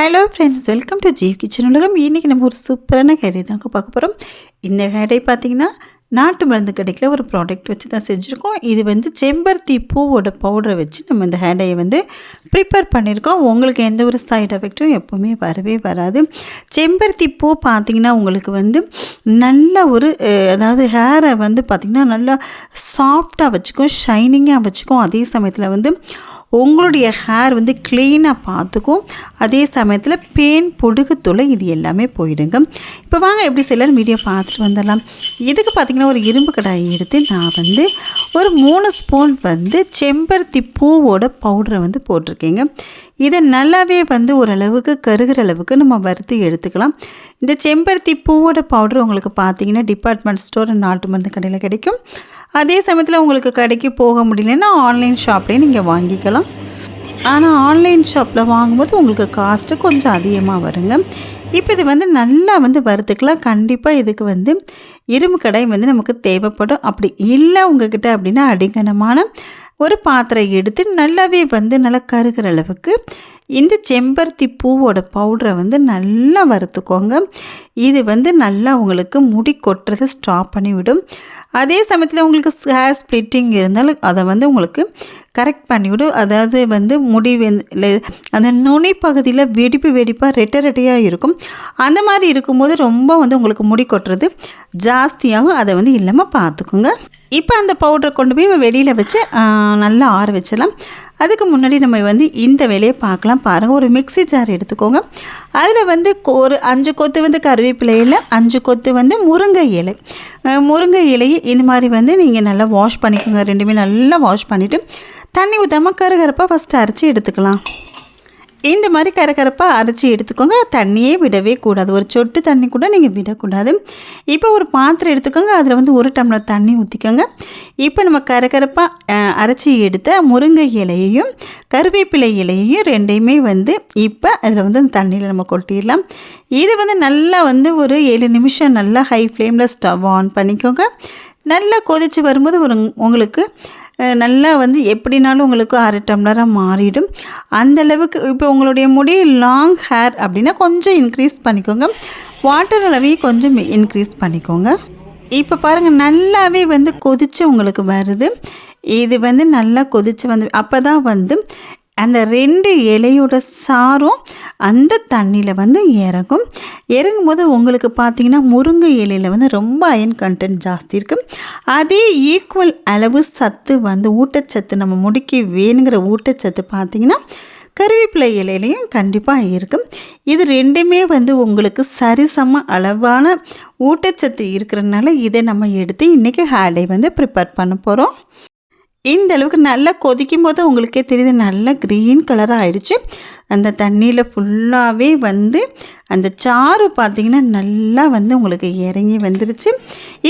Hello friends welcome to Jeev kitchen உலகம். இன்றைக்கி நம்ம ஒரு சூப்பரான ஹேடை தான் பார்க்க போகிறோம் இந்த கடை பார்த்திங்கன்னா நாட்டு மருந்து கடைக்கில் ஒரு ப்ராடக்ட் வச்சு தான் செஞ்சுருக்கோம். இது வந்து செம்பருத்தி பூவோட பவுடரை வச்சு நம்ம இந்த ஹேடையை வந்து ப்ரிப்பேர் பண்ணியிருக்கோம் உங்களுக்கு எந்த ஒரு சைட் எஃபெக்ட்டும் எப்போவுமே வரவே வராது. செம்பருத்தி பூ பார்த்திங்கன்னா உங்களுக்கு வந்து நல்ல ஒரு அதாவது ஹேரை வந்து பார்த்திங்கன்னா நல்லா சாஃப்டாக வச்சுக்கும் ஷைனிங்காக வச்சுக்கும். அதே சமயத்தில் வந்து உங்களுடைய ஹேர் வந்து க்ளீனாக பார்த்துக்கும் அதே சமயத்தில் பேன் பொடுகு தொலை இது எல்லாமே போயிடுங்க. இப்போ வாங்க எப்படி செய்யலாம் வீடியோ பார்த்துட்டு வந்துடலாம். இதுக்கு பார்த்திங்கன்னா ஒரு இரும்பு கடாயை எடுத்து நான் வந்து ஒரு மூணு ஸ்பூன் வந்து செம்பருத்தி பூவோட பவுடரை வந்து போட்டிருக்கேங்க. இதை நல்லாவே வந்து ஓரளவுக்கு கருகிற அளவுக்கு நம்ம வறுத்து எடுத்துக்கலாம். இந்த செம்பருத்தி பூவோட பவுடர் உங்களுக்கு பார்த்தீங்கன்னா டிபார்ட்மெண்ட் ஸ்டோர் நாட்டு மருந்து கடையில் கிடைக்கும். அதே சமயத்தில் உங்களுக்கு கடைக்கு போக முடியலன்னா ஆன்லைன் ஷாப்லேயே நீங்கள் வாங்கிக்கலாம். ஆனால் ஆன்லைன் ஷாப்பில் வாங்கும்போது உங்களுக்கு காஸ்ட்டு கொஞ்சம் அதிகமாக வருங்க. இப்போ இது வந்து நல்லா வந்து வறுத்துக்கலாம். கண்டிப்பாக இதுக்கு வந்து இரும்பு கடாய் வந்து நமக்கு தேவைப்படும். அப்படி இல்லை உங்ககிட்ட அப்படின்னா அடிக்கணமான ஒரு பாத்திரம் எடுத்து நல்லாவே வந்து நல்லா கருகிற அளவுக்கு இந்த செம்பருத்தி பூவோட பவுடரை வந்து நல்லா வறுத்துக்கோங்க. இது வந்து நல்லா உங்களுக்கு முடி கொட்டுறதை ஸ்டாப் பண்ணிவிடும். அதே சமயத்தில் உங்களுக்கு ஹேர் ஸ்ப்ளிட்டிங் இருந்தாலும் அதை வந்து உங்களுக்கு கரெக்ட் பண்ணிவிடும். அதாவது வந்து முடி அந்த நுனி பகுதியில் வெடிப்பு வெடிப்பாக ரெட்டை ரெட்டையாக இருக்கும். அந்த மாதிரி இருக்கும்போது ரொம்ப வந்து உங்களுக்கு முடி கொட்டுறது ஜாஸ்தியாகும். அதை வந்து இல்லாமல் பார்த்துக்குங்க. இப்போ அந்த பவுடரை கொண்டு போய் நம்ம வெளியில் வச்சு நல்லா ஆற வச்சிடலாம். அதுக்கு முன்னாடி நம்ம வந்து இந்த வேலையை பார்க்கலாம் பாருங்கள் ஒரு மிக்ஸி ஜார் எடுத்துக்கோங்க. அதில் வந்து கொ- ஒரு அஞ்சு கொத்து வந்து கருவேப்பிலையில் அஞ்சு கொத்து வந்து முருங்கை இலை. முருங்கை இலையை இந்த மாதிரி வந்து நீங்கள் நல்லா வாஷ் பண்ணிக்கோங்க. ரெண்டுமே நல்லா வாஷ் பண்ணிவிட்டு தண்ணி ஊற்றாமல் கருகருப்பாக ஃபஸ்ட்டு அரைச்சி எடுத்துக்கலாம். இந்த மாதிரி கரகரப்பாக அரைச்சி எடுத்துக்கோங்க. தண்ணியே விடவே கூடாது. ஒரு சொட்டு தண்ணி கூட நீங்கள் விடக்கூடாது. இப்போ ஒரு பாத்திரம் எடுத்துக்கோங்க. அதில் வந்து ஒரு டம்ளர் தண்ணி ஊற்றிக்கோங்க இப்போ நம்ம கரகரப்பாக அரைச்சி எடுத்த முருங்கை இலையையும் கருவேப்பிலை இலையையும் ரெண்டையுமே வந்து இப்போ அதில் வந்து அந்த தண்ணியில் நம்ம கொட்டிடலாம். இது வந்து நல்லா வந்து ஒரு ஏழு நிமிஷம் நல்லா ஹை ஃப்ளேமில் ஸ்டவ் ஆன் பண்ணிக்கோங்க. நல்லா கொதித்து வரும்போது ஒரு உங்களுக்கு நல்லா வந்து எப்படினாலும் உங்களுக்கு அரை டம்ளராக மாறிடும். அந்தளவுக்கு இப்போ உங்களுடைய முடி லாங் ஹேர் அப்படின்னா கொஞ்சம் இன்க்ரீஸ் பண்ணிக்கோங்க. வாட்டர் அளவையும் கொஞ்சம் இன்க்ரீஸ் பண்ணிக்கோங்க. இப்போ பாருங்கள் நல்லாவே வந்து கொதித்து உங்களுக்கு வருது. இது வந்து நல்லா கொதித்து வந்து அப்போ தான் வந்து அந்த ரெண்டு இலையோட சாரும் அந்த தண்ணியில் வந்து இறங்கும். இறங்கும் போது உங்களுக்கு பார்த்திங்கன்னா முருங்கை இலையில் வந்து ரொம்ப அயன் கண்டென்ட் ஜாஸ்தி இருக்கும் அதே ஈக்குவல் அளவு சத்து வந்து ஊட்டச்சத்து நம்ம முடிக்க வேணுங்கிற ஊட்டச்சத்து பார்த்தீங்கன்னா கருவேப்பிலை இலையிலையும் கண்டிப்பாக இருக்கும் இது ரெண்டுமே வந்து உங்களுக்கு சரிசம அளவான ஊட்டச்சத்து இருக்கிறதுனால இதை நம்ம எடுத்து இன்றைக்கி ஹேடை வந்து ப்ரிப்பேர் பண்ண போகிறோம் இந்த அளவுக்கு நல்லா கொதிக்கும் போது உங்களுக்கே தெரியுது நல்லா க்ரீன் கலராக ஆயிடுச்சு. அந்த தண்ணியில் ஃபுல்லாகவே வந்து அந்த சாறு பார்த்திங்கன்னா நல்லா வந்து உங்களுக்கு இறங்கி வந்துருச்சு.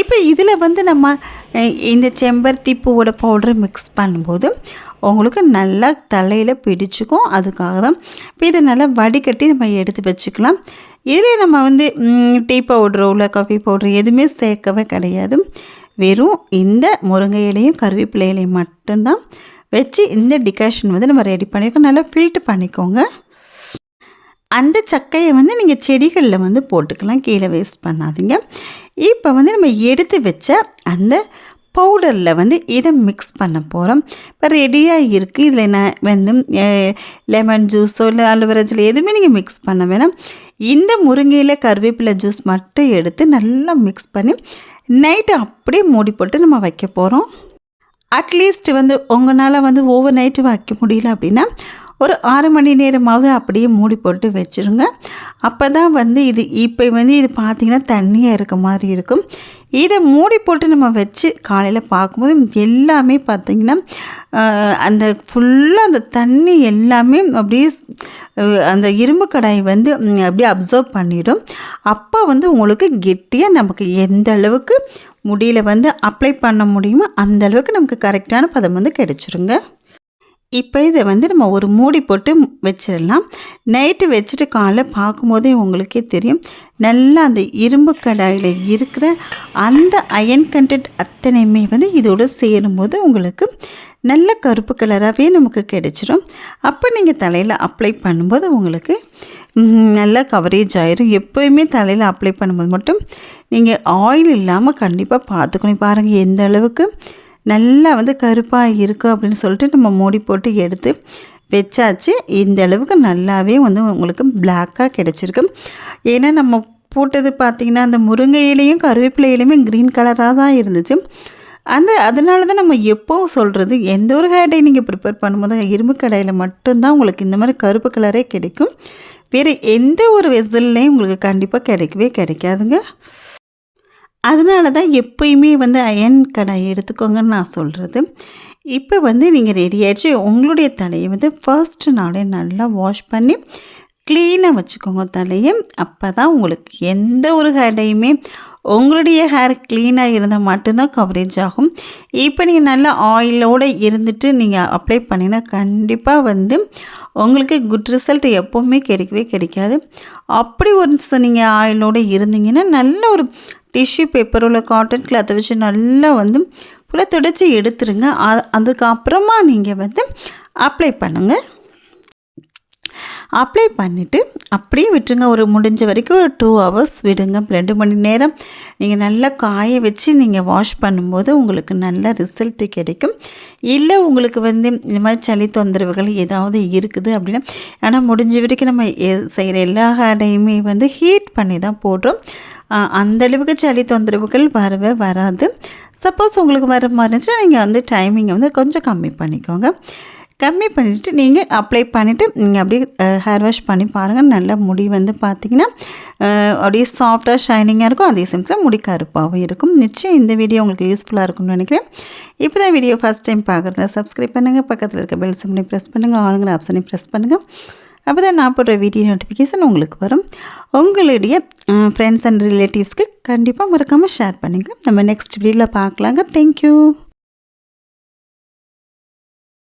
இப்போ இதில் வந்து நம்ம இந்த செம்பருத்தி பூவோட பவுடரை மிக்ஸ் பண்ணும்போது உங்களுக்கு நல்லா தலையில் பிடிச்சிக்கும். அதுக்காக தான் இப்போ இதை நல்லா வடிகட்டி நம்ம எடுத்து வச்சுக்கலாம். இதில் நம்ம வந்து டீ பவுட்ரோ இல்லை காஃபி பவுட்ரு எதுவுமே சேர்க்கவே கிடையாது. வெறும் இந்த முருங்கை இலையும் கருவேப்பிலை இலையும் மட்டும்தான் வச்சு இந்த டிகாஷன் வந்து நம்ம ரெடி பண்ணியிருக்கோம் நல்லா ஃபில்ட்ரு பண்ணிக்கோங்க. அந்த சக்கையை வந்து நீங்கள் செடிகளில் வந்து போட்டுக்கலாம். கீழே வேஸ்ட் பண்ணாதீங்க. இப்போ வந்து நம்ம எடுத்து வச்ச அந்த பவுடரில் வந்து இதை மிக்ஸ் பண்ண போகிறோம் இப்போ ரெடியாக இருக்குது இதில் நான் வந்து லெமன் ஜூஸோ இல்லை அலுவரா ஜூஸ் எதுவுமே நீங்கள் மிக்ஸ் பண்ண வேணாம். இந்த முருங்கையில் கருவேப்பிலை ஜூஸ் மட்டும் எடுத்து நல்லா மிக்ஸ் பண்ணி நைட்டு அப்படியே மூடி போட்டு நம்ம வைக்க போகிறோம் அட்லீஸ்ட் வந்து உங்களால் வந்து ஓவர் நைட்டு வைக்க முடியல அப்படின்னா ஒரு ஆறு மணி நேரமாவது அப்படியே மூடி போட்டு வச்சுருங்க. அப்போ தான் வந்து இது இப்போ வந்து இது பார்த்திங்கன்னா தண்ணியாக இருக்க மாதிரி இருக்கும். இதை மூடி போட்டு நம்ம வச்சு காலையில் பார்க்கும்போது எல்லாமே பார்த்திங்கன்னா அந்த ஃபுல்லாக அந்த தண்ணி எல்லாமே அப்படியே அந்த இரும்பு கடாய் வந்து அப்படியே அப்சர்வ் பண்ணிடும். அப்போ வந்து உங்களுக்கு கெட்டியாக நமக்கு எந்த அளவுக்கு முடியில் வந்து அப்ளை பண்ண முடியுமோ அந்த அளவுக்கு நமக்கு கரெக்டான பதம் வந்து கிடைச்சிருங்க. இப்போ இதை வந்து நம்ம ஒரு மூடி போட்டு வச்சிடலாம். நைட்டு வச்சுட்டு காலைல பார்க்கும்போதே உங்களுக்கே தெரியும். நல்லா அந்த இரும்பு கடாயில் இருக்கிற அந்த அயன் கண்டென்ட் அத்தனையுமே வந்து இதோடு சேரும்போது உங்களுக்கு நல்ல கருப்பு கலராகவே நமக்கு கிடைச்சிரும். அப்போ நீங்கள் தலையில் அப்ளை பண்ணும்போது உங்களுக்கு நல்லா கவரேஜ் ஆயிரும். எப்போயுமே தலையில் அப்ளை பண்ணும்போது மட்டும் நீங்கள் ஆயில் இல்லாமல் கண்டிப்பாக பார்த்துக்கணும். பாருங்கள் எந்த அளவுக்கு நல்லா வந்து கருப்பாக இருக்குது அப்படின்னு சொல்லிட்டு நம்ம மூடி போட்டு எடுத்து வச்சாச்சு. இந்த அளவுக்கு நல்லாவே வந்து உங்களுக்கு பிளாக்காக கிடச்சிருக்கு. ஏன்னா நம்ம போட்டது பார்த்திங்கன்னா அந்த முருங்கை இலையும் கருவேப்பிலை இலையுமே க்ரீன் கலராக தான் இருந்துச்சு. அந்த அதனால தான் நம்ம எப்போவும் சொல்கிறது எந்த ஒரு ஹேர் நீங்கள் ப்ரிப்பேர் பண்ணும்போது இரும்பு கடையில் மட்டும்தான் உங்களுக்கு இந்த மாதிரி கருப்பு கலரே கிடைக்கும். வேறு எந்த ஒரு வெசல்லையும் உங்களுக்கு கண்டிப்பாக கிடைக்கவே கிடைக்காதுங்க. அதனால தான் எப்பயுமே வந்து அயன் கடாய் எடுத்துக்கோங்கன்னு நான் சொல்கிறது இப்போ வந்து நீங்கள் ரெடி ஆகிடுச்சு உங்களுடைய தலையை வந்து ஃபர்ஸ்ட் நாளே நல்லா வாஷ் பண்ணி க்ளீனாக வச்சுக்கோங்க தலையை. அப்போ தான் உங்களுக்கு எந்த ஒரு ஹேடையுமே உங்களுடைய ஹேர் க்ளீனாக இருந்தால் மட்டும்தான் கவரேஜ் ஆகும். இப்போ நீங்கள் நல்லா ஆயிலோடு இருந்துட்டு நீங்கள் அப்ளை பண்ணினா கண்டிப்பாக வந்து உங்களுக்கு குட் ரிசல்ட் எப்போவுமே கிடைக்கவே கிடைக்காது. அப்படி ஒரு நீங்கள் ஆயிலோடு இருந்தீங்கன்னா நல்ல ஒரு டிஷ்யூ பேப்பர் உள்ள காட்டன் கிளாத்தை வச்சு நல்லா வந்து ஃபுல்லாக துடைச்சி எடுத்துருங்க. அதுக்கப்புறமா நீங்கள் வந்து அப்ளை பண்ணுங்கள் அப்ளை பண்ணிவிட்டு அப்படியே விட்டுருங்க. ஒரு முடிஞ்ச வரைக்கும் ஒரு டூ ஹவர்ஸ் விடுங்க. ரெண்டு மணி நேரம் நீங்கள் நல்லா காய வச்சு நீங்கள் வாஷ் பண்ணும்போது உங்களுக்கு நல்ல ரிசல்ட்டு கிடைக்கும். இல்லை உங்களுக்கு வந்து இந்த மாதிரி சளி தொந்தரவுகள் ஏதாவது இருக்குது அப்படின்னா ஆனால் முடிஞ்ச வரைக்கும் நம்ம எ- செய்கிற எல்லா ஹேடையுமே வந்து ஹீட் பண்ணி தான் போடுறோம். அந்தளவுக்கு அந்த அளவுக்கு சளி தொந்தரவுகள் வரவே வராது. சப்போஸ் உங்களுக்கு வர மாதிரி இருந்துச்சுன்னா நீங்கள் வந்து டைமிங்கை வந்து கொஞ்சம் கம்மி பண்ணிக்கோங்க. கம்மி பண்ணிவிட்டு நீங்கள் அப்ளை பண்ணிவிட்டு நீங்கள் அப்படியே ஹேர் வாஷ் பண்ணி பாருங்கள் நல்ல முடி வந்து பார்த்தீங்கன்னா அப்படியே சாஃப்டாக ஷைனிங்காக இருக்கும். அதே சமயத்தில் முடி கருப்பாகவும் இருக்கும். நிச்சயம் இந்த வீடியோ உங்களுக்கு யூஸ்ஃபுல்லாக இருக்கும்னு நினைக்கிறேன். இப்போ தான் வீடியோ ஃபஸ்ட் டைம் பார்க்குறதா சப்ஸ்கிரைப் பண்ணுங்கள் பக்கத்தில் இருக்க பெல் சிம்னி ப்ரெஸ் பண்ணுங்கள் ஆளுங்கிற ஆப்ஷனை ப்ரெஸ் பண்ணுங்கள் அப்போ தான் நான் போடுற வீடியோ நோட்டிஃபிகேஷன் உங்களுக்கு வரும். உங்களுடைய ஃப்ரெண்ட்ஸ் அண்ட் ரிலேட்டிவ்ஸ்க்கு கண்டிப்பாக மறக்காமல் ஷேர் பண்ணுங்கள் நம்ம நெக்ஸ்ட் வீடியோவில் பார்க்கலாங்க. தேங்க்யூ